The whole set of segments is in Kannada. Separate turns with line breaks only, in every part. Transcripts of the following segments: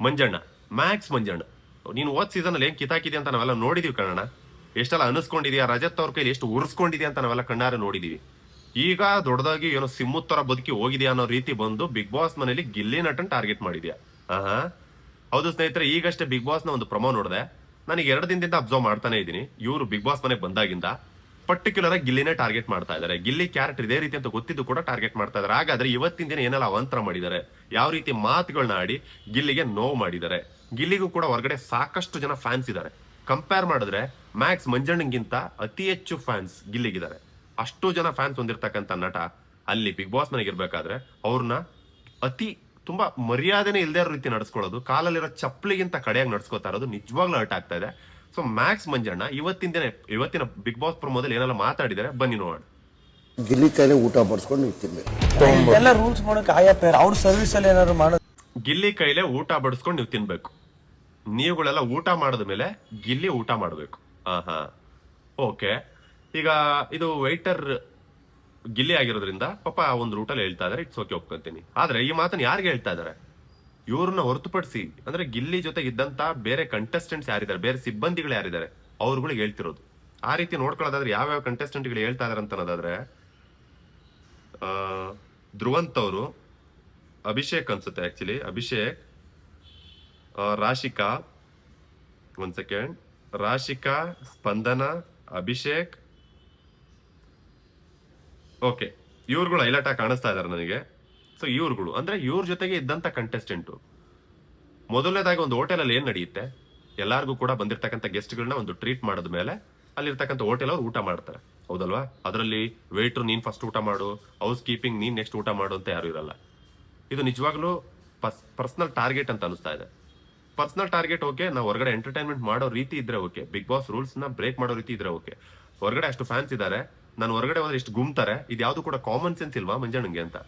ಮಂಜಣ್ಣ ಮ್ಯಾಕ್ಸ್ ಮಂಜಣ್ಣ. ನೀನು ಓದ್ ಸೀಸನ್ ಅಲ್ಲಿ ಏನ್ ಕಿತಾಕಿದೆ ಅಂತ ನಾವೆಲ್ಲ ನೋಡಿದೀವಿ ಕಣಣ್ಣ ಎಷ್ಟೆಲ್ಲ ಅನಿಸ್ಕೊಂಡಿದ್ಯಾ ರಜತ್ ಅವ್ರ ಕೈಲಿ, ಎಷ್ಟು ಉರ್ಸ್ಕೊಂಡಿದೆ ಅಂತ ನಾವೆಲ್ಲ ಕಣ್ಣಾರೆ ನೋಡಿದೀವಿ. ಈಗ ದೊಡ್ಡದಾಗಿ ಏನೋ ಸಿಮ್ಮುತ್ತರ ಬದುಕಿ ಹೋಗಿದ್ಯಾ ಅನ್ನೋ ರೀತಿ ಬಂದು ಬಿಗ್ ಬಾಸ್ ಮನೇಲಿ ಗಿಲ್ಲಿ ನಟನ್ ಟಾರ್ಗೆಟ್ ಮಾಡಿದ್ಯಾ. ಆಹಾ. ಹೌದು ಸ್ನೇಹಿತರೆ, ಈಗಷ್ಟೇ ಬಿಗ್ ಬಾಸ್ನ ಒಂದು ಪ್ರಮೋ ನೋಡಿದೆ. ನನಗೆ ಎರಡು ದಿನದಿಂದ ಅಬ್ಸರ್ವ್ ಮಾಡ್ತಾನೆ ಇದ್ದೀನಿ. ಇವರು ಬಿಗ್ ಬಾಸ್ ಮನೆಗೆ ಬಂದಾಗಿಂದ. ಪರ್ಟಿಕ್ಯುಲರ್ ಆಗಿ ಗಿಲ್ಲಿನೇ ಟಾರ್ಗೆಟ್ ಮಾಡ್ತಾ ಇದ್ದಾರೆ. ಗಿಲ್ಲಿ ಕ್ಯಾರೆಕ್ಟರ್ ಇದೇ ರೀತಿ ಅಂತ ಗೊತ್ತಿದ್ದು ಕೂಡ ಟಾರ್ಗೆಟ್ ಮಾಡ್ತಾ ಇದ್ದಾರೆ. ಹಾಗಾದ್ರೆ ಇವತ್ತಿನ ದಿನ ಏನೆಲ್ಲ ಅವಂತರ ಮಾಡಿದ್ದಾರೆ? ಯಾವ ರೀತಿ ಮಾತುಗಳನ್ನ ಆಡಿ ಗಿಲ್ಲಿಗೆ ನೋವು ಮಾಡಿದ್ದಾರೆ? ಗಿಲ್ಲಿಗೂ ಕೂಡ ಹೊರಗಡೆ ಸಾಕಷ್ಟು ಜನ ಫ್ಯಾನ್ಸ್ ಇದ್ದಾರೆ. ಕಂಪೇರ್ ಮಾಡಿದ್ರೆ ಮ್ಯಾಕ್ಸ್ ಮಂಜಣ್ಣಗಿಂತ ಅತಿ ಹೆಚ್ಚು ಫ್ಯಾನ್ಸ್ ಗಿಲ್ಲಿಗಿದ್ದಾರೆ. ಅಷ್ಟು ಜನ ಫ್ಯಾನ್ಸ್ ಹೊಂದಿರತಕ್ಕಂಥ ನಟ ಅಲ್ಲಿ ಬಿಗ್ ಬಾಸ್ ಇರ್ಬೇಕಾದ್ರೆ ಅವ್ರನ್ನ ಅತಿ ತುಂಬಾ ಮರ್ಯಾದೆನೇ ಇರೋ ರೀತಿ ನಡ್ಸ್ಕೊಳ್ಳೋದು, ಕಾಲಲ್ಲಿರೋ ಚಪ್ಪಲಿಗಿಂತ ಕಡೆಯಾಗಿ ನಡ್ಸ್ಕೊತಾ ಇರೋದು ನಿಜವಾಗ್ಲೂ ಹರ್ಟ್ ಆಗ್ತಾ ಇದೆ. ಸೊ ಮ್ಯಾಕ್ಸ್ ಮಂಜಣ್ಣ ಇವತ್ತಿನ ದಿನ ಇವತ್ತಿನ ಬಿಗ್ ಬಾಸ್ ಪ್ರಮೋದಲ್ಲಿ ಏನೆಲ್ಲ ಮಾತಾಡಿದ್ದಾರೆ ಬನ್ನಿ ನೋಡೋಣ.
ಗಿಲ್ಲಿ ಕೈಲೇ ಊಟ ಬಡಿಸ್ಕೊಂಡು ನೀವು ತಿನ್ಬೇಕು
ಎಲ್ಲ ರೂಲ್ಸ್ ಮಾಡೋಕೆ ಆಯಾ ಪೇರ್ ಅವ್ರ ಸರ್ವಿಸ್ ಅಲ್ಲಿ ಏನಾದ್ರು ಮಾಡೋದು
ಗಿಲ್ಲಿ ಕೈಲೇ ಊಟ ಬಡಿಸ್ಕೊಂಡು ನೀವು ತಿನ್ಬೇಕು. ನೀವುಗಳೆಲ್ಲ ಊಟ ಮಾಡಿದ ಮೇಲೆ ಗಿಲ್ಲಿ ಊಟ ಮಾಡಬೇಕು. ಹಾ ಓಕೆ ಈಗ ಇದು ವೈಟರ್ ಗಿಲ್ಲಿ ಆಗಿರೋದ್ರಿಂದ ಪಾಪ ಒಂದು ರೂಟಲ್ಲಿ ಹೇಳ್ತಾ ಇದಾರೆ ಇಟ್ಸ್ ಓಕೆ ಒಪ್ಕೊಂತೀನಿ. ಆದ್ರೆ ಈ ಮಾತನ್ನ ಯಾರಿಗೆ ಹೇಳ್ತಾ ಇದಾರೆ ಇವ್ರನ್ನ ಹೊರತುಪಡಿಸಿ, ಅಂದ್ರೆ ಗಿಲ್ಲಿ ಜೊತೆಗೆ ಇದ್ದಂತ ಬೇರೆ ಕಂಟೆಸ್ಟೆಂಟ್ಸ್ ಯಾರಿದ್ದಾರೆ, ಬೇರೆ ಸಿಬ್ಬಂದಿಗಳು ಯಾರಿದ್ದಾರೆ ಅವ್ರುಗಳಿಗೆ ಹೇಳ್ತಿರೋದು. ಆ ರೀತಿ ನೋಡ್ಕೊಳ್ಳೋದಾದ್ರೆ ಯಾವ್ಯಾವ ಕಂಟೆಸ್ಟೆಂಟ್ಗಳು ಹೇಳ್ತಾ ಇದಾರೆ ಅಂತ ಅನ್ನೋದಾದ್ರೆ ಧ್ರುವಂತ್ ಅವರು, ಅಭಿಷೇಕ್ ಅನ್ಸುತ್ತೆ ಆಕ್ಚುಲಿ ಅಭಿಷೇಕ್ ರಾಶಿಕಾ, ಒಂದ್ ಸೆಕೆಂಡ್ ರಾಶಿಕಾ, ಸ್ಪಂದನ, ಅಭಿಷೇಕ್. ಓಕೆ ಇವ್ರುಗಳು ಹೈಲೈಟ್ ಆಗಿ ಕಾಣಿಸ್ತಾ ಇದಾರೆ ನನಗೆ. ಸೊ ಇವ್ರುಗಳು, ಅಂದ್ರೆ ಇವ್ರ ಜೊತೆಗೆ ಇದ್ದಂತ ಕಂಟೆಸ್ಟೆಂಟು ಮೊದಲನೇದಾಗಿ ಒಂದು ಹೋಟೆಲಲ್ಲಿ ಏನ್ ನಡೆಯುತ್ತೆ? ಎಲ್ಲಾರ್ಗೂ ಕೂಡ ಬಂದಿರ್ತಕ್ಕಂಥ ಗೆಸ್ಟ್ಗಳನ್ನ ಒಂದು ಟ್ರೀಟ್ ಮಾಡಿದ ಮೇಲೆ ಅಲ್ಲಿರ್ತಕ್ಕಂಥ ಹೋಟೆಲ್ ಅವ್ರು ಊಟ ಮಾಡ್ತಾರೆ. ಹೌದಲ್ವಾ? ಅದರಲ್ಲಿ ವೇಟ್ರು ನೀನ್ ಫಸ್ಟ್ ಊಟ ಮಾಡು ಹೌಸ್ ಕೀಪಿಂಗ್ ನೀನ್ ನೆಕ್ಸ್ಟ್ ಊಟ ಮಾಡು ಅಂತ ಯಾರು ಇರಲ್ಲ. ಇದು ನಿಜವಾಗ್ಲೂ ಪರ್ಸನಲ್ ಟಾರ್ಗೆಟ್ ಅಂತ ಅನಿಸ್ತಾ ಇದೆ. ಪರ್ಸನಲ್ ಟಾರ್ಗೆಟ್ ಓಕೆ, ನಾವು ಹೊರಗಡೆ ಎಂಟರ್ಟೈನ್ಮೆಂಟ್ ಮಾಡೋ ರೀತಿ ಇದ್ರೆ ಓಕೆ. ಬಿಗ್ ಬಾಸ್ ರೂಲ್ಸ್ನ ಬ್ರೇಕ್ ಮಾಡೋ ರೀತಿ ಇದ್ರೆ ಓಕೆ. ಹೊರಗಡೆ ಅಷ್ಟು ಫ್ಯಾನ್ಸ್ ಇದ್ದಾರೆ. ನಾನು ಹೊರಗಡೆ ಹೋದ್ರೆ ಇಷ್ಟು ಗುಮ್ತಾರೆ. ಇದು ಯಾವುದು ಕೂಡ ಕಾಮನ್ ಸೆನ್ಸ್ ಇಲ್ವಾ ಮಂಜಣ್ಣಂಗೆ ಅಂತ.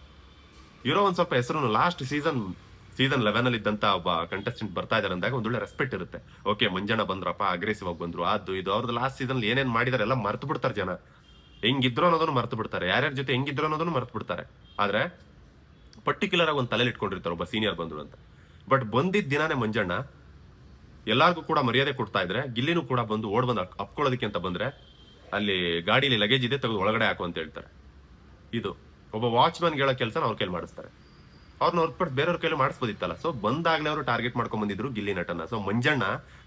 ಇರೋ ಒಂದ್ ಸ್ವಲ್ಪ ಹೆಸರು ಲಾಸ್ಟ್ ಸೀಸನ್ ಸೀಸನ್ ಲೆವೆನ್ ಅಲ್ಲಿ ಇದ್ದಂತ ಒಬ್ಬ ಕಂಟೆಸ್ಟೆಂಟ್ ಬರ್ತಾ ಇದಾರೆ ಅಂದಾಗ ಒಂದೊಳ್ಳೆ ರೆಸ್ಪೆಕ್ಟ್ ಇರುತ್ತೆ. ಓಕೆ ಮಂಜಣ್ಣ ಬಂದ್ರಪ್ಪ ಅಗ್ರೆಸಿವ್ ಆಗಿ ಬಂದ್ರು. ಅದು ಇದು ಅವ್ರದ್ದು ಲಾಸ್ಟ್ ಸೀಸನ್ ಏನೇನ್ ಮಾಡಿದಾರೆ ಎಲ್ಲ ಮರ್ತು ಬಿಡ್ತಾರೆ ಜನ. ಹೆಂಗಿದ್ರು ಅನ್ನೋದನ್ನು ಮರ್ತು ಬಿಡ್ತಾರೆ. ಯಾರ್ಯಾರ ಜೊತೆ ಹೆಂಗಿದ್ರು ಅನ್ನೋದನ್ನು ಮರ್ತು ಬಿಡ್ತಾರೆ. ಆದ್ರೆ ಪರ್ಟಿಕ್ಯುಲರ್ ಆಗಿ ಒಂದು ತಲೆಲಿ ಇಟ್ಕೊಂಡಿರ್ತಾರೆ ಒಬ್ಬ ಸೀನಿಯರ್ ಬಂದ್ರು ಅಂತ. ಬಟ್ ಬಂದಿದ್ದ ದಿನಾನೇ ಮಂಜಣ್ಣ ಎಲ್ಲಾರ್ಗೂ ಕೂಡ ಮರ್ಯಾದೆ ಕೊಡ್ತಾ ಇದ್ರೆ, ಗಿಲ್ಲಿನೂ ಕೂಡ ಬಂದು ಓಡ್ ಬಂದು ಅಪ್- ಅಪ್ಕೊಳ್ಳೋದಕ್ಕೆ ಅಂತ ಬಂದ್ರೆ ಅಲ್ಲಿ ಗಾಡಿಲಿ ಲಗೇಜ್ ಇದೆ, ತೆಗೆದು ಒಳಗಡೆ ಹಾಕು ಅಂತ ಹೇಳ್ತಾರೆ. ಇದು. ಒಬ್ಬ ವಾಚ್ಮನ್ ಹೇಳೋ ಕೆಲಸ ಅವ್ರ ಕೈಲಿ ಮಾಡಿಸ್ತಾರೆ. ಅವ್ರನ್ನ ಹೊರತುಪಟ್ಟು ಬೇರೆಯವ್ರ ಕೈಲಿ ಮಾಡಿಸ್ಬೋದಿತ್ತಲ್ಲ. ಸೊ ಬಂದಾಗಲೇ ಅವರು ಟಾರ್ಗೆಟ್ ಮಾಡ್ಕೊಂಡ್ ಬಂದಿದ್ರು ಗಿಲ್ಲಿ ನಟನ. ಸೊ ಮಂಜಣ್ಣ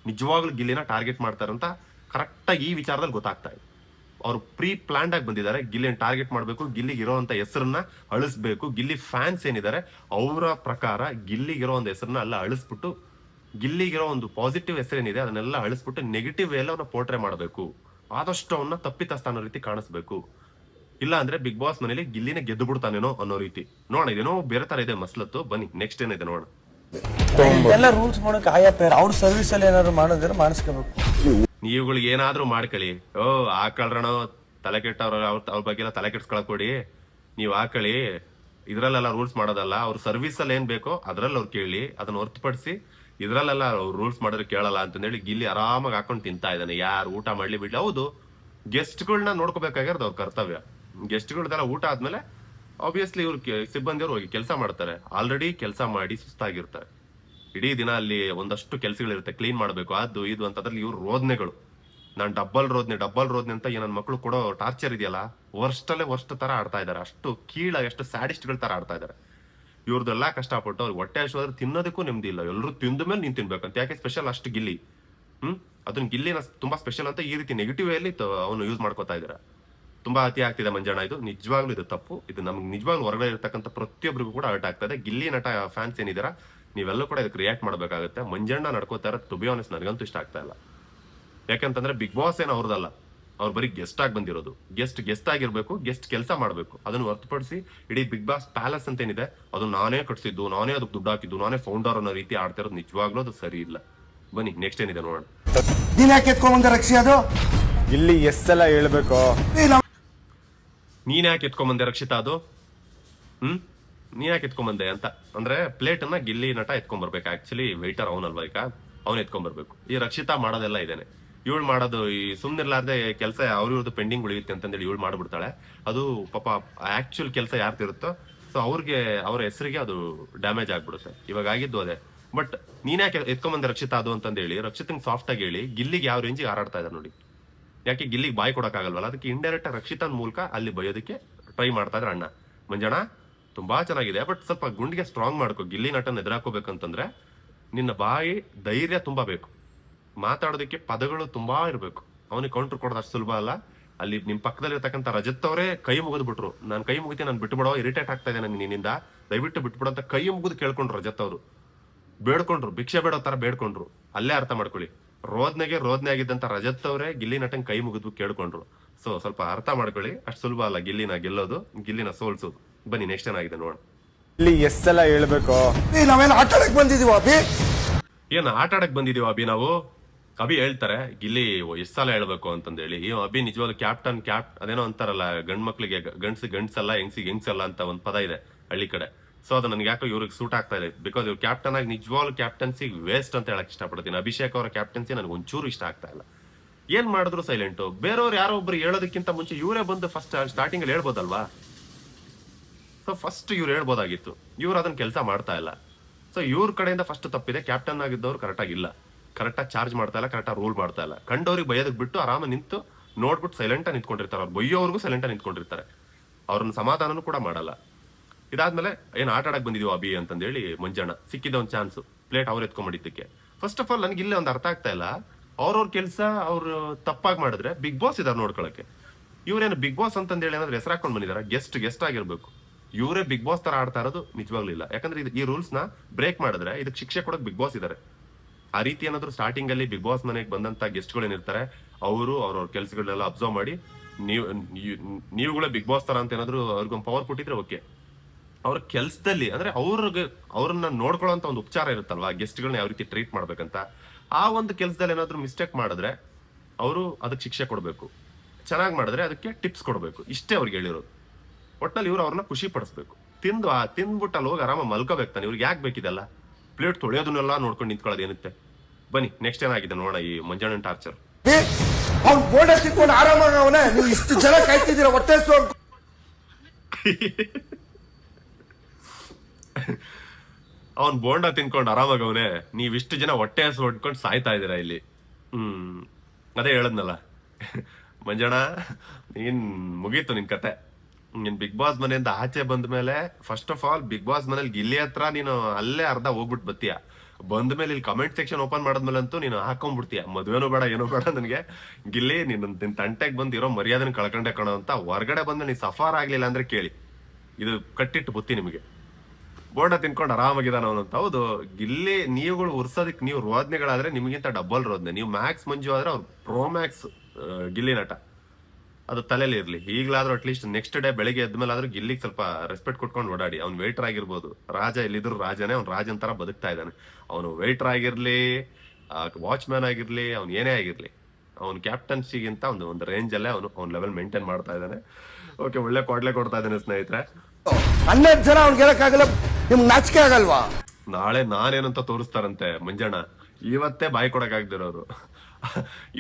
ನಿಜವಾಗ್ಲೂ ಗಿಲ್ಲಿನ ಟಾರ್ಗೆಟ್ ಮಾಡ್ತಾರಂತ ಕರೆಕ್ಟಾಗಿ ಈ ವಿಚಾರದಲ್ಲಿ ಗೊತ್ತಾಗ್ತಾ ಇದೆ. ಅವ್ರು ಪ್ರೀ ಪ್ಲಾನ್ಡ್ ಆಗಿ ಬಂದಿದ್ದಾರೆ. ಗಿಲ್ಲಿನ ಟಾರ್ಗೆಟ್ ಮಾಡಬೇಕು, ಗಿಲ್ಲಿಗೆ ಇರೋವಂಥ ಹೆಸರನ್ನ ಅಳಿಸ್ಬೇಕು. ಗಿಲ್ಲಿ ಫ್ಯಾನ್ಸ್ ಏನಿದ್ದಾರೆ, ಅವರ ಪ್ರಕಾರ ಗಿಲ್ಲಿಗಿರೋ ಒಂದು ಹೆಸರನ್ನ ಎಲ್ಲ ಅಳಿಸ್ಬಿಟ್ಟು ಗಿಲ್ಲಿಗಿರೋ ಒಂದು ಪಾಸಿಟಿವ್ ಹೆಸರೇನಿದೆ ಅದನ್ನೆಲ್ಲ ಅಳಿಸ್ಬಿಟ್ಟು ನೆಗೆಟಿವ್ ಎಲ್ಲವನ್ನ ಪೋರ್ಟ್ರೇ ಮಾಡಬೇಕು. ಆದಷ್ಟು ಅವನ್ನ ತಪ್ಪಿತಸ್ಥ ಅನ್ನೋ ರೀತಿ ಕಾಣಿಸ್ಬೇಕು. ಇಲ್ಲ ಅಂದ್ರೆ ಬಿಗ್ ಬಾಸ್ ಮನೇಲಿ ಗಿಲ್ಲಿನ ಗೆದ್ದು ಬಿಡ್ತಾನೇನೋ ಅನ್ನೋ ರೀತಿ. ನೋಡೋಣ ಇದೇನೋ ಬೇರೆ ತರ ಇದೆ ಮಸ್ಲತ್ತು. ಬನ್ನಿ ನೆಕ್ಸ್ಟ್ ಏನಿದೆ ನೋಡೋಣ.
ಎಲ್ಲ ರೂಲ್ಸ್ ಮಾಡೋಕೆ ಆಯಾ ಪೇರ್. ಅವ್ರ ಸರ್ವಿಸ್ ಅಲ್ಲಿ ಏನಾದ್ರು ಮಾಡಿದ್ರೆ ಮಾಡಿಸ್ಕೋಬೇಕು.
ನೀವುಗಳಿಗೆ ಏನಾದ್ರೂ ಮಾಡ್ಕೊಳ್ಳಿ. ಓ ಆಕಳ್ರಣ ತಲೆ ಕೆಟ್ಟವ್ರ ಅವ್ರ ಬಗ್ಗೆ ಎಲ್ಲ ತಲೆ ಕೆಡ್ಸ್ಕೊಳಕ್ ಕೊಡಿ ನೀವು ಹಾಕೊಳ್ಳಿ ಇದ್ರಲ್ಲೆಲ್ಲ ರೂಲ್ಸ್ ಮಾಡೋದಲ್ಲ ಅವ್ರ ಸರ್ವಿಸ್ ಅಲ್ಲಿ ಏನ್ ಬೇಕೋ ಅದ್ರಲ್ಲಿ ಅವ್ರು ಕೇಳಿ ಅದನ್ನ ಹೊರತುಪಡಿಸಿ ಇದ್ರಲ್ಲೆಲ್ಲ ರೂಲ್ಸ್ ಮಾಡಿದ್ರೆ ಕೇಳಲ್ಲ ಅಂತಂದೇಳಿ ಗಿಲ್ಲಿ ಆರಾಮಾಗಿ ಹಾಕೊಂಡು ತಿಂತಾ ಇದ್ದಾನೆ. ಯಾರು ಊಟ ಮಾಡ್ಲಿ ಬಿಡ್ಲಿ. ಹೌದು ಗೆಸ್ಟ್ಗಳನ್ನ ನೋಡ್ಕೋಬೇಕಾಗಿರೋದು ಅವ್ರ ಕರ್ತವ್ಯ. ಗೆಸ್ಟ್ಗಳ್ದೆಲ್ಲ ಊಟ ಆದ್ಮೇಲೆ ಆಬ್ವಿಯಸ್ಲಿ ಇವ್ರು ಸಿಬ್ಬಂದಿಯವರು ಹೋಗಿ ಕೆಲಸ ಮಾಡ್ತಾರೆ. ಆಲ್ರೆಡಿ ಕೆಲಸ ಮಾಡಿ ಸುಸ್ತಾಗಿರ್ತಾರೆ. ಇಡೀ ದಿನ ಅಲ್ಲಿ ಒಂದಷ್ಟು ಕೆಲಸಗಳಿರುತ್ತೆ. ಕ್ಲೀನ್ ಮಾಡಬೇಕು, ಅದು, ಇದು ಅಂತ, ಅದ್ರಲ್ಲಿ ಇವ್ರು ರೋದನೆಗಳು. ನಾನು ಡಬ್ಬಲ್ ರೋದ್ನೆ ಡಬ್ಬಲ್ ರೋದ್ನೆ ಅಂತ ನನ್ನ ಮಕ್ಕಳು ಕೊಡೋ ಟಾರ್ಚರ್ ಇದೆಯಲ್ಲ? ವರ್ಷಲ್ಲೇ ವರ್ಷ ತರ ಆಡ್ತಾ ಇದ್ದಾರೆ. ಅಷ್ಟು ಕೀಳಾಗಿ ಎಷ್ಟು ಸ್ಯಾಡಿಸ್ಟ್ಗಳ ತರ ಆಡ್ತಾ ಇದ್ದಾರೆ. ಇವ್ರದ್ದೆಲ್ಲ ಕಷ್ಟಪಟ್ಟು ಅವ್ರು ಹೊಟ್ಟೆ ಹಸಿವಾದ್ರೆ ತಿನ್ನೋದಕ್ಕೂ ನೆಮ್ಮದಿ ಇಲ್ಲ. ಎಲ್ಲರೂ ತಿಂದ ಮೇಲೆ ನೀನ್ ತಿನ್ಬೇಕಂತ. ಯಾಕೆ ಸ್ಪೆಷಲ್ ಅಷ್ಟು ಗಿಲ್ಲಿ? ಹ್ಮ್? ಅದನ್ನ ಗಿಲ್ಲಿನ ತುಂಬಾ ಸ್ಪೆಷಲ್ ಅಂತ ಈ ರೀತಿ ನೆಗೆಟಿವ್ ಅಲ್ಲಿ ಅವನು ಯೂಸ್ ಮಾಡ್ಕೋತಾ ಇದ್ದಾರೆ. ತುಂಬಾ ಅತಿ ಆಗ್ತಿದೆ ಮಂಜಣ್ಣ. ಇದು ನಿಜವಾಗ್ಲೂ ಇದು ತಪ್ಪು. ಇದು ನಮ್ಗೆ ನಿಜವಾಗ್ಲೂ ಹೊರಗಡೆ ಇರತಕ್ಕಂಥ ಪ್ರತಿಯೊಬ್ಬರಿಗೂ ಕೂಡ ಹರ್ಟ್ ಆಗ್ತದೆ. ಗಿಲ್ಲಿ ನಟ ಫ್ಯಾನ್ಸ್ ಏನಿದಾರ ನೀವೆಲ್ಲೂ ಕೂಡ ಇದಕ್ಕೆ ರಿಯಾಕ್ಟ್ ಮಾಡಬೇಕಾಗುತ್ತೆ. ಮಂಜಣ್ಣ ನಡ್ಕೋತಾ ಇರೋದು ಟು ಬಿ ಆನೆಸ್ಟ್ ನನಗಂತೂ ಇಷ್ಟ ಆಗ್ತಾ ಇಲ್ಲ. ಯಾಕಂತಂದ್ರೆ ಬಿಗ್ ಬಾಸ್ ಏನು ಅವ್ರದಲ್ಲ. ಅವ್ರು ಬರೀ ಗೆಸ್ಟ್ ಆಗಿ ಬಂದಿರೋದು. ಗೆಸ್ಟ್ ಗೆಸ್ಟ್ ಆಗಿರ್ಬೇಕು ಗೆಸ್ಟ್ ಕೆಲಸ ಮಾಡಬೇಕು. ಅದನ್ನು ಹೊರತುಪಡಿಸಿ ಇಡೀ ಬಿಗ್ ಬಾಸ್ ಪ್ಯಾಲೇಸ್ ಅಂತ ಏನಿದೆ ಅದು ನಾನೇ ಕಟ್ಸಿದ್ದು ನಾನೇ ಅದಕ್ಕೆ ದುಡ್ಡು ಹಾಕಿದ್ದು ನಾನೇ ಫೌಂಡರ್ ಅನ್ನೋ ರೀತಿ ಆಡ್ತಿರೋದು ನಿಜವಾಗ್ಲೂ ಅದು ಸರಿ ಇಲ್ಲ. ಬನ್ನಿ ನೆಕ್ಸ್ಟ್ ಏನಿದೆ ನೋಡೋಣ.
ನೀನ್ ಯಾಕೆ ಎತ್ಕೊಂಬಂದ ರಕ್ಷಿ ಅದು?
ಇಲ್ಲಿ ಎಸ್ ಸಲ ಹೇಳ್ಬೇಕು?
ನೀನ್ ಯಾಕೆ ಎತ್ಕೊಂಬಂದೆ ರಕ್ಷಿತಾ ಅದು? ಹ್ಮ್? ನೀನ್ ಯಾಕೆ ಎತ್ಕೊಂಬಂದೆ ಅಂತ? ಅಂದ್ರೆ ಪ್ಲೇಟ್ ಅನ್ನ ಗಿಲ್ಲಿ ನಟ ಎತ್ಕೊಂಬರ್ಬೇಕು. ಆಕ್ಚುಲಿ ವೆಯ್ಟರ್ ಅವನಲ್ವಾ ಈಗ? ಅವ್ನು ಎತ್ಕೊಂಬರ್ಬೇಕು. ಈ ರಕ್ಷಿತಾ ಮಾಡೋದೆಲ್ಲ ಇದೇನೆ. ಇವಳು ಮಾಡೋದು ಈ ಸುಮ್ಮನಿರ್ಲಾರ್ದೆ ಕೆಲಸ ಅವ್ರಿವ್ರದ್ದು ಪೆಂಡಿಂಗ್ ಉಳಿಯುತ್ತೆ ಅಂತಂದೇಳಿ ಇವಳು ಮಾಡಿಬಿಡ್ತಾಳೆ. ಅದು ಪಾಪ ಆಕ್ಚುಯಲ್ ಕೆಲಸ ಯಾರ್ದಿರುತ್ತೋ ಸೊ ಅವ್ರಿಗೆ, ಅವ್ರ ಹೆಸರಿಗೆ ಅದು ಡ್ಯಾಮೇಜ್ ಆಗ್ಬಿಡುತ್ತೆ. ಇವಾಗ ಆಗಿದ್ದು ಅದೇ. ಬಟ್ ನೀನ್ಯಾಕೆ ಎತ್ಕೊಂಬಂದೆ ರಕ್ಷಿತಾ ಅದು ಅಂತಂದೇಳಿ, ರಕ್ಷಿತಂಗ್ ಸಾಫ್ಟ್ ಆಗಿ ಹೇಳಿ, ಗಿಲ್ಲಿಗೆ ಯಾವ ರೇಂಜಿಗೆ ಹಾರಾಡ್ತಾ ಇದ್ದಾರೆ ನೋಡಿ. ಯಾಕೆ ಗಿಲ್ಲಿಗೆ ಬಾಯಿ ಕೊಡೋಕ್ಕಾಗಲ್ವಲ್ಲ? ಅದಕ್ಕೆ ಇಂಡೈರೆಕ್ಟ್ ರಕ್ಷಿತನ್ ಮೂಲಕ ಅಲ್ಲಿ ಬಯೋದಕ್ಕೆ ಟ್ರೈ ಮಾಡ್ತಾ ಇದ್ರೆ ಅಣ್ಣ. ಮಂಜಣ್ಣ, ತುಂಬಾ ಚೆನ್ನಾಗಿದೆ ಬಟ್ ಸ್ವಲ್ಪ ಗುಂಡಿಗೆ ಸ್ಟ್ರಾಂಗ್ ಮಾಡ್ಕೋ. ಗಿಲ್ಲಿ ನಟನ್ ಎದುರಾಕೋಬೇಕಂತಂದ್ರೆ ನಿನ್ನ ಬಾಯಿ ಧೈರ್ಯ ತುಂಬಾ ಬೇಕು. ಮಾತಾಡೋದಕ್ಕೆ ಪದಗಳು ತುಂಬಾ ಇರಬೇಕು. ಅವನಿಗೆ ಕೌಂಟರ್ ಕೊಡೋದು ಅಷ್ಟು ಸುಲಭ ಅಲ್ಲ. ಅಲ್ಲಿ ನಿಮ್ಮ ಪಕ್ಕದಲ್ಲಿ ಇರತಕ್ಕಂಥ ರಜತ್ ಅವರೇ ಕೈ ಮುಗಿದು ಬಿಟ್ರು. ನಾನು ಕೈ ಮುಗಿತೀನಿ, ನಾನು ಬಿಟ್ಬಿಡೋ ಇರಿಟೇಟ್ ಆಗ್ತಾ ಇದೆ ನನಗೆ ನಿನ್ನಿಂದ ದಯವಿಟ್ಟು ಬಿಟ್ಬಿಡೋ ಅಂತ ಕೈ ಮುಗಿದು ಕೇಳ್ಕೊಂಡ್ರು ರಜತ್ ಅವರು. ಬೇಡ್ಕೊಂಡ್ರು, ಭಿಕ್ಷೆ ಬೇಡೋ ತರ ಬೇಡ್ಕೊಂಡ್ರು. ಅಲ್ಲೇ ಅರ್ಥ ಮಾಡ್ಕೊಳ್ಳಿ. ರೋದ್ನೆಗೆ ರೋದ್ನೆ ಆಗಿದ್ದಂತ ರಜತ್ ಅವರೇ ಗಿಲ್ಲಿ ನಟನ್ ಕೈ ಮುಗಿದು ಕೇಳ್ಕೊಂಡ್ರು. ಸೊ ಸ್ವಲ್ಪ ಅರ್ಥ ಮಾಡ್ಕೊಳ್ಳಿ. ಅಷ್ಟು ಸುಲಭ ಅಲ್ಲ ಗಿಲ್ಲಿನ ಗೆಲ್ಲೋದು ಗಿಲ್ಲಿನ ಸೋಲ್ಸೋದು. ಬನ್ನಿ ನೆಕ್ಸ್ಟ್ ಏನಾಗಿದೆ ನೋಡೋಣ.
ಇಲ್ಲಿ ಸಲ ಹೇಳ್ಬೇಕು?
ಏ, ನಾವೇನು ಆಟ ಆಡಕ್ ಬಂದಿದೀವ ಅಭಿ.
ಏನ್ ಆಟ ಆಡಕ್ ಬಂದಿದೀವ ಅಭಿ ನಾವು? ಅಭಿ ಹೇಳ್ತಾರೆ ಗಿಲ್ಲಿ ಎಷ್ಟ್ ಸಲ ಹೇಳ್ಬೇಕು ಅಂತಂದೇಳಿ. ಈ ಅಭಿ ನಿಜವಾಗ್ಲೂ ಕ್ಯಾಪ್ಟನ್ ಕ್ಯಾಪ್ ಅದೇನೋ ಅಂತಾರಲ್ಲ ಗಂಡ್ ಮಕ್ಳಿಗೆ ಗಂಡ್ಸ್ ಗಂಡ್ಸಲ್ಲ ಹೆಂಗ್ಸಿಗೆ ಹೆಂಗ್ಸಲ್ಲ ಅಂತ ಒಂದ್ ಪದ ಇದೆ ಹಳ್ಳಿ ಕಡೆ. ಸೊ ಅದು ನನಗೆ ಯಾಕೋ ಇವ್ರಿಗೆ ಸೂಟ್ ಆಗ್ತಾ ಇದೆ ಬಿಕಾಸ್ ಇವ್ರು ಕ್ಯಾಪ್ಟನ್ ಆಗಿ ನಿಜವಾಗ್ಲೂ ಕ್ಯಾಪ್ಟನ್ಸಿ ವೇಸ್ಟ್ ಅಂತ ಹೇಳಕ್ ಇಷ್ಟಪಡ್ತೀನಿ. ಅಭಿಷೇಕ್ ಅವರ ಕ್ಯಾಪ್ಟನ್ಸಿ ನನಗೆ ಒಂಚೂರು ಇಷ್ಟ ಆಗ್ತಾ ಇಲ್ಲ. ಏನ್ ಮಾಡಿದ್ರು ಸೈಲೆಂಟು ಬೇರೆಯವ್ರು ಯಾರೋ ಒಬ್ರು ಹೇಳೋದಕ್ಕಿಂತ ಮುಂಚೆ ಇವರೇ ಬಂದು ಫಸ್ಟ್ ಸ್ಟಾರ್ಟಿಂಗ್ ಅಲ್ಲಿ ಹೇಳ್ಬೋದಲ್ವಾ? ಸೊ ಫಸ್ಟ್ ಇವ್ರು ಹೇಳ್ಬೋದಾಗಿತ್ತು. ಇವ್ರು ಅದನ್ನ ಕೆಲಸ ಮಾಡ್ತಾ ಇಲ್ಲ. ಸೊ ಇವ್ರ ಕಡೆಯಿಂದ ಫಸ್ಟ್ ತಪ್ಪಿದೆ. ಕ್ಯಾಪ್ಟನ್ ಆಗಿದ್ದವ್ರು ಕರೆಕ್ಟ್ ಆಗಿಲ್ಲ ಕರೆಕ್ಟಾಗಿ ಚಾರ್ಜ್ ಮಾಡ್ತಾ ಇಲ್ಲ ಕರೆಕ್ಟಾಗಿ ರೂಲ್ ಮಾಡ್ತಾ ಇಲ್ಲ. ಕಂಡವ್ರಿಗೆ ಬೈಯೋದಕ್ಕೆ ಬಿಟ್ಟು ಆರಾಮ ನಿಂತು ನೋಡ್ಬಿಟ್ಟು ಸೈಲೆಂಟ್ ನಿಂತ್ಕೊಂಡಿರ್ತಾರೆ. ಅವ್ರು ಸೈಲೆಂಟ್ ನಿಂತ್ಕೊಂಡಿರ್ತಾರೆ. ಅವ್ರನ್ನ ಸಮಾಧಾನನೂ ಕೂಡ ಮಾಡಲ್ಲ. ಇದಾದ್ಮೇಲೆ ಏನು ಆಟ ಆಡಕ್ ಬಂದಿದೀವಿ ಅಭಿ ಅಂತಂದೇಳಿ ಮಂಜಣ್ಣ ಸಿಕ್ಕಿದ ಒಂದು ಚಾನ್ಸ್ ಪ್ಲೇಟ್ ಅವ್ರು ಎತ್ಕೊಂಡ್ಬಿಟ್ಟಿದ್ದಕ್ಕೆ. ಫಸ್ಟ್ ಆಫ್ ಆಲ್ ನನಗೆ ಇಲ್ಲೇ ಒಂದು ಅರ್ಥ ಆಗ್ತಾ ಇಲ್ಲ. ಅವ್ರವ್ರ ಕೆಲಸ ಅವರು ತಪ್ಪಾಗಿ ಮಾಡಿದ್ರೆ ಬಿಗ್ ಬಾಸ್ ಇದಾರೆ ನೋಡ್ಕೊಳಕ್ಕೆ. ಇವ್ರೇನು ಬಿಗ್ ಬಾಸ್ ಅಂತಂದೇಳಿ ಏನಾದ್ರು ಹೆಸರು ಹಾಕೊಂಡು ಬಂದಿದ್ದಾರೆ ಗೆಸ್ಟ್ ಗೆಸ್ಟ್ ಆಗಿರ್ಬೇಕು. ಇವರೇ ಬಿಗ್ ಬಾಸ್ ತರ ಆಡ್ತಾ ಇರೋದು ನಿಜವಾಗ್ಲಿಲ್ಲ. ಯಾಕಂದ್ರೆ ಇದು ಈ ರೂಲ್ಸ್ನ ಬ್ರೇಕ್ ಮಾಡಿದ್ರೆ ಇದಕ್ಕೆ ಶಿಕ್ಷೆ ಕೊಡೋಕೆ ಬಿಗ್ ಬಾಸ್ ಇದಾರೆ. ಆ ರೀತಿ ಏನಾದ್ರು ಸ್ಟಾರ್ಟಿಂಗ್ ಅಲ್ಲಿ ಬಿಗ್ ಬಾಸ್ ಮನೆಗೆ ಬಂದಂತ ಗೆಸ್ಟ್ಗಳೇನಿರ್ತಾರೆ ಅವರು ಅವ್ರವ್ರ ಕೆಲಸಗಳನ್ನೆಲ್ಲ ಅಬ್ಸರ್ವ್ ಮಾಡಿ ನೀವು ನೀವುಗಳೇ ಬಿಗ್ ಬಾಸ್ ತರ ಅಂತ ಏನಾದ್ರು ಅವ್ರಿಗೊಂದು ಪವರ್ ಕೊಟ್ಟಿದ್ರೆ ಓಕೆ ಅವ್ರ ಕೆಲ್ಸದಲ್ಲಿ ಅಂದ್ರೆ ಅವ್ರಿಗೆ ಅವ್ರನ್ನ ನೋಡ್ಕೊಳ್ಳೋಂತ ಒಂದು ಉಪಚಾರ ಇರುತ್ತಲ್ವಾ? ಗೆಸ್ಟ್ಗಳನ್ನ ಯಾವ ರೀತಿ ಟ್ರೀಟ್ ಮಾಡ್ಬೇಕಂತ. ಆ ಒಂದು ಕೆಲಸದಲ್ಲಿ ಏನಾದ್ರು ಮಿಸ್ಟೇಕ್ ಮಾಡಿದ್ರೆ ಅವರು ಅದಕ್ಕೆ ಶಿಕ್ಷೆ ಕೊಡಬೇಕು. ಚೆನ್ನಾಗಿ ಮಾಡಿದ್ರೆ ಅದಕ್ಕೆ ಟಿಪ್ಸ್ ಕೊಡಬೇಕು. ಇಷ್ಟೇ ಅವ್ರಿಗೆ ಹೇಳಿರೋದು. ಒಟ್ಟಲ್ಲಿ ಇವ್ರು ಅವ್ರನ್ನ ಖುಷಿ ಪಡಿಸ್ಬೇಕು. ತಿಂದು ಆ ತಿಂದ್ಬಿಟ್ಟು ಅಲ್ಲಿ ಹೋಗಿ ಆರಾಮ ಮಲ್ಕೋಬೇಕು ತಾನೆ. ಇವ್ರಿಗೆ ಯಾಕೆ ಬೇಕಿದೆಲ್ಲ? ಪ್ಲೇಟ್ ತೊಳೆಯೋದನ್ನೆಲ್ಲ ನೋಡ್ಕೊಂಡು ನಿಂತ್ಕೊಳ್ಳೋದು ಏನಂತೆ ಬನ್ನಿ ನೆಕ್ಸ್ಟ್ ಏನಾಗಿದೆ ನೋಡೋಣ ಈ ಮಂಜಣ್ಣ ಟಾರ್ಚರ್
ಅವ್ನು ಬೋರ್ಡ್ ಸಿಕ್ಕೊಂಡು ಆರಾಮಾಗ ಅವನೇ. ನೀವು ಇಷ್ಟು ಜನ ಕಾಯ್ತಿದ್ದೀರ? ಹೊಟ್ಟೆ
ಅವನ್ ಬೋಂಡ ತಿನ್ಕೊಂಡು ಆರಾಮಾಗಿ ನೀವ್ ಇಷ್ಟು ಜನ ಹೊಟ್ಟೆ ಹಸು ಹೊಡ್ಕೊಂಡು ಸಾಯ್ತಾ ಇದೀರಾ ಇಲ್ಲಿ? ಹ್ಮ್, ಅದೇ ಹೇಳದ್ನಲ್ಲ. ಮಂಜಣ್ಣ, ನೀನ್ ಮುಗೀತು ನಿನ್ ಕತೆ. ನೀನ್ ಬಿಗ್ ಬಾಸ್ ಮನೆಯಿಂದ ಆಚೆ ಬಂದ ಮೇಲೆ first of all Bigg Boss ಮನೇಲಿ ಗಿಲ್ಲಿ ಹತ್ರ ನೀನು ಅಲ್ಲೇ ಅರ್ಧ ಹೋಗ್ಬಿಟ್ಟು ಬತ್ತೀಯ? ಬಂದ ಮೇಲೆ ಇಲ್ಲಿ ಕಮೆಂಟ್ ಸೆಕ್ಷನ್ ಓಪನ್ ಮಾಡಿದ್ಮೇಲಂತೂ ನೀನು ಹಾಕೊಂಡ್ಬಿಡ್ತೀಯ ಮದುವೆನೂ ಬೇಡ, ಏನೂ ಬೇಡ ನನಗೆ. ಗಿಲ್ಲಿ ನಿನ್ನ ನಿನ್ ತಂಟೆಗೆ ಬಂದು ಇರೋ ಕಳ್ಕೊಂಡೆ ಕಣೋ ಅಂತ ಹೊರಗಡೆ ಬಂದು ನೀನು ಸಫಾರ್ ಆಗಲಿಲ್ಲ ಅಂದ್ರೆ ಕೇಳಿ. ಇದು ಕಟ್ಟಿಟ್ಟು ಬುತ್ತಿ ನಿಮಗೆ. ಬೋಂಡ ತಿನ್ಕೊಂಡು ಆರಾಮಾಗಿದ್ದಾನ ಅವನಂತ ಹೌದು, ಗಿಲ್ಲಿ ನೀವುಗಳು ಉರ್ಸೋದಕ್ಕೆ ನೀವು ರೋದ್ನೆಗಳಾದ್ರೆ ನಿಮಗಿಂತ ಡಬಲ್ ರೋದ್ನೆ. ನೀವು ಮ್ಯಾಕ್ಸ್ ಮಂಜು ಆದ್ರೆ ಅವ್ರು ಪ್ರೋ ಮ್ಯಾಕ್ಸ್ ಗಿಲ್ಲಿ ನಟ. ಅದು ತಲೆಯಲ್ಲಿ ಇರಲಿ. ಈಗಲಾದ್ರೂ ಅಟ್ಲೀಸ್ಟ್ ನೆಕ್ಸ್ಟ್ ಡೇ ಬೆಳಿಗ್ಗೆ ಎದ್ಮೇಲೆ ಆದ್ರೂ ಗಿಲ್ಲಿಗೆ ಸ್ವಲ್ಪ ರೆಸ್ಪೆಕ್ಟ್ ಕೊಟ್ಕೊಂಡು ಓಡಾಡಿ. ಅವ್ನು ವೇಟರ್ ಆಗಿರ್ಬೋದು. ರಾಜ ಎಲ್ಲಿದ್ರು ರಾಜನೇ, ಅವ್ನು ರಾಜನ ತರ ಬದುಕ್ತಾ ಇದ್ದಾನೆ. ಅವನು ವೇಟರ್ ಆಗಿರಲಿ ವಾಚ್ಮ್ಯಾನ್ ಆಗಿರಲಿ, ಅವ್ನು ಏನೇ ಆಗಿರಲಿ, ಅವ್ನು ಕ್ಯಾಪ್ಟನ್ಸಿಗಿಂತ ಒಂದು ಒಂದು ರೇಂಜಲ್ಲೇ ಅವನು, ಅವ್ನ ಲೆವೆಲ್ ಮೇಂಟೈನ್ ಮಾಡ್ತಾ ಇದ್ದಾನೆ. ಓಕೆ ಒಳ್ಳೆ ಕೊಡ್ಲೆ ಕೊಡ್ತಾ ಇದ್ದಾನೆ ಸ್ನೇಹಿತರೆ.
ಹನ್ನೆರಡು ಜನ ಅವ್ನಿಗೆ ಗೆಲ್ಲಕ್ಕಾಗಲ್ಲ ನಿಮ್ಗೆ ನಾಚಿಕೆ ಆಗಲ್ವಾ?
ನಾಳೆ ನಾನೇನಂತ ತೋರಿಸ್ತಾರಂತೆ ಮಂಜಣ್ಣ, ಇವತ್ತೇ ಬಾಯಿ ಕೊಡಕ್ಕಾಗ್ದಿರೋರು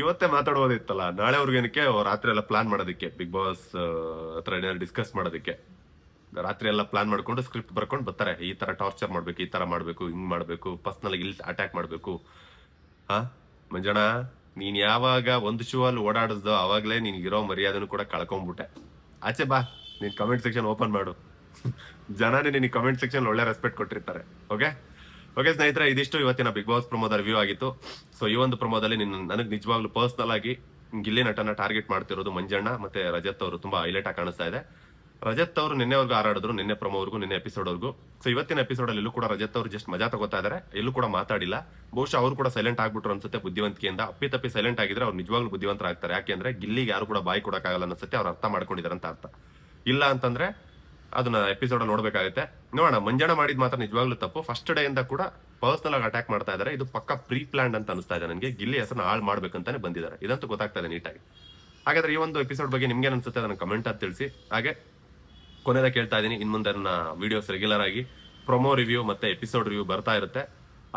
ಇವತ್ತೇ ಮಾತಾಡ್ಬೋದಿತ್ತಲ್ಲ ನಾಳೆ ಅವ್ರಿಗೇನಕ್ಕೆ ರಾತ್ರಿ ಎಲ್ಲ ಪ್ಲಾನ್ ಮಾಡೋದಕ್ಕೆ ಬಿಗ್ ಬಾಸ್ ಹತ್ರ ಏನಾದ್ರು ಡಿಸ್ಕಸ್ ಮಾಡೋದಕ್ಕೆ. ರಾತ್ರಿ ಎಲ್ಲ ಪ್ಲಾನ್ ಮಾಡ್ಕೊಂಡು ಸ್ಕ್ರಿಪ್ಟ್ ಬರ್ಕೊಂಡು ಬರ್ತಾರೆ. ಈ ತರ ಟಾರ್ಚರ್ ಮಾಡ್ಬೇಕು, ಈ ತರ ಮಾಡ್ಬೇಕು, ಹಿಂಗ್ ಮಾಡ್ಬೇಕು ಪರ್ಸ್ನಲ್ ಇಲ್ಲಿ ಅಟ್ಯಾಕ್ ಮಾಡ್ಬೇಕು. ಹಾ, ಮಂಜಣ್ಣ, ನೀನ್ ಯಾವಾಗ ಒಂದು ಶೂ ಅಲ್ಲಿ ಓಡಾಡಿಸ್ದೋ ಅವಾಗ್ಲೇ ನಿನ್ಗಿರೋ ಮರ್ಯಾದನು ಕೂಡ ಕಳ್ಕೊಂಡ್ಬಿಟ್ಟೆ ಆಚೆ ಬಾ, ನೀನ್ ಕಮೆಂಟ್ ಸೆಕ್ಷನ್ ಓಪನ್ ಮಾಡು. ಜನನೇ ನಿನಗೆ ಕಮೆಂಟ್ ಸೆಕ್ಷನ್ ಒಳ್ಳೆ ರೆಸ್ಪೆಕ್ಟ್ ಕೊಟ್ಟಿರ್ತಾರೆ ಓಕೆ ಓಕೆ ಸ್ನೇಹಿತರೆ, ಇದಿಷ್ಟು ಇವತ್ತಿನ ಬಿಗ್ ಬಾಸ್ ಪ್ರಮೋದ ರಿವ್ಯೂ ಆಗಿತ್ತು. ಸೊ ಈ ಒಂದು ಪ್ರಮೋದಲ್ಲಿ ನಿನ್ನ, ನನಗೆ ನಿಜವಾಗ್ಲೂ ಪರ್ಸನಲ್ ಆಗಿ ಗಿಲ್ಲಿ ನಟನ ಟಾರ್ಗೆಟ್ ಮಾಡ್ತಿರೋದು ಮಂಜಣ್ಣ ಮತ್ತೆ ರಜತ್ ಅವರು ತುಂಬಾ ಹೈಲೈಟ್ ಆಗಿ ಕಾಣಿಸ್ತಾ ಇದೆ. ರಜತ್ ಅವರು ನಿನ್ನೆವರೆಗೂ ಹಾರಾಡಿದ್ರು, ನಿನ್ನೆ ಪ್ರಮೋವರೆಗೂ ನಿನ್ನೆ ಎಪಿಸೋಡ್ವರೆಗೂ ಸೊ ಇವತ್ತಿನ ಎಪಿಸೋಡ್ ಅಲ್ಲಿ ಎಲ್ಲೂ ಕೂಡ ರಜತ್ ಅವರು ಜಸ್ಟ್ ಮಜಾ ತಗೋತಾ ಇದಾರೆ. ಎಲ್ಲೂ ಕೂಡ ಮಾತಾಡಿಲ್ಲ. ಬಹುಶಃ ಅವರು ಕೂಡ ಸೈಲೆಂಟ್ ಆಗ್ಬಿಟ್ರು ಅನ್ಸುತ್ತೆ ಬುದ್ಧಿವಂತಿಕೆಯಿಂದ. ಅಪ್ಪಿ ತಪ್ಪಿ ಸೈಲೆಂಟ್ ಆಗಿದ್ರೆ ಅವ್ರು ನಿಜವಾಗ್ಲೂ ಬುದ್ಧಿವಂತರಾಗ್ತಾರೆ. ಯಾಕೆಂದ್ರೆ ಗಿಲ್ಲಿಗೆ ಯಾರು ಕೂಡ ಬಾಯಿ ಕೊಡೋಕ್ಕಾಗಲ್ಲ ಅನ್ಸುತ್ತೆ, ಅವ್ರು ಅರ್ಥ ಮಾಡ್ಕೊಂಡಿದ್ದಾರೆ ಅಂತ ಅರ್ಥ. ಇಲ್ಲ ಅಂತಂದ್ರೆ ಅದನ್ನ ಎಪಿಸೋಡ್ ಅಲ್ಲಿ ನೋಡ್ಬೇಕಾಗುತ್ತೆ. ನೋಡೋಣ ಮಂಜಣ್ಣ ಮಾಡಿದ್ ಮಾತ್ರ ನಿಜವಾಗ್ಲೂ ತಪ್ಪು. ಫಸ್ಟ್ ಡೇ ಇಂದ ಕೂಡ ಪರ್ಸನಲ್ ಆಗಿ ಅಟ್ಯಾಕ್ ಮಾಡ್ತಾ ಇದ್ದಾರೆ ಇದು ಪಕ್ಕ ಪ್ರೀ ಪ್ಲಾನ್ ಅಂತ ಅನಿಸ್ತಾ ಇದೆ ನನಗೆ. ಗಿಲ್ಲಿ ಹೆಸರನ್ನ ಹಾಳು ಮಾಡ್ಬೇಕಂತಾನೆ ಬಂದಿದ್ದಾರೆ ಇದಂತೂ ಗೊತ್ತಾಗ್ತಾ ಇದೆ ನೀಟಾಗಿ ಹಾಗಾದ್ರೆ ಈ ಒಂದು ಎಪಿಸೋಡ್ ಬಗ್ಗೆ ನಿಮ್ಗೆ ಅನ್ಸುತ್ತೆ ಅದನ್ನ ಕಮೆಂಟ್ ಅಂತ ತಿಳಿಸಿ. ಹಾಗೆ ಕೊನೆಯದಾಗ ಕೇಳ್ತಾ ಇದ್ದೀನಿ. ಇನ್ ಮುಂದೆ ವಿಡಿಯೋಸ್ ರೆಗ್ಯುಲರ್ ಆಗಿ ಪ್ರೊಮೋ ರಿವ್ಯೂ ಮತ್ತೆ ಎಪಿಸೋಡ್ ರಿವ್ಯೂ ಬರ್ತಾ ಇರುತ್ತೆ.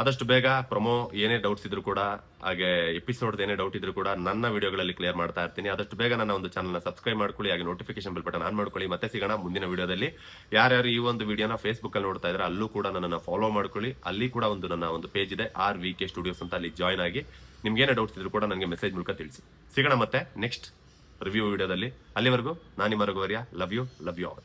ಆದಷ್ಟು ಬೇಗ ಪ್ರೊಮೋ ಏನೇ ಡೌಟ್ಸ್ ಇದ್ರು ಕೂಡ, ಹಾಗೆ ಎಪಿಸೋಡ್ ಏನೇ ಡೌಟ್ ಇದ್ರು ಕೂಡ ನನ್ನ ವಿಡಿಯೋಗಳಲ್ಲಿ ಕ್ಲಿಯರ್ ಮಾಡ್ತಾ ಇರ್ತೀನಿ. ಆದಷ್ಟು ಬೇಗ ನನ್ನ ಒಂದು ಚಾನಲ್ನ ಸಬ್ಸ್ಕ್ರೈಬ್ ಮಾಡ್ಕೊಳ್ಳಿ, ಹಾಗೆ ನೋಟಿಫಿಕೇಶನ್ ಬಿಲ್ ಬಟನ್ ಆನ್ ಮಾಡ್ಕೊಳ್ಳಿ. ಮತ್ತೆ ಸಿಗೋಣ ಮುಂದಿನ ವಿಡಿಯೋದಲ್ಲಿ ಯಾರ್ಯಾರು ಈ ಒಂದು ವಿಡಿಯೋನ ಫೇಸ್ಬುಕ್ ಅಲ್ಲಿ ನೋಡ್ತಾ ಇದ್ರೆ ಅಲ್ಲೂ ಕೂಡ ನನ್ನನ್ನು ಫಾಲೋ ಮಾಡ್ಕೊಳ್ಳಿ. ಅಲ್ಲಿ ಕೂಡ ಒಂದು ನನ್ನ ಒಂದು ಪೇಜ್ ಇದೆ ಆರ್ ವಿ ಕೆ ಸ್ಟುಡಿಯೋಸ್ ಅಂತ ಅಲ್ಲಿ ಜಾಯ್ನ್ ಆಗಿ. ನಿಮ್ಗೆ ಏನೇ ಡೌಟ್ಸ್ ಇದ್ರು ಕೂಡ ನನಗೆ ಮೆಸೇಜ್ ಮೂಲಕ ತಿಳಿಸಿ. ಸಿಗೋಣ ಮತ್ತೆ ನೆಕ್ಸ್ಟ್ ರಿವ್ಯೂ ವಿಡಿಯೋದಲ್ಲಿ ಅಲ್ಲಿವರೆಗೂ ನಾನು ನಿಮ್ಮ love you love you all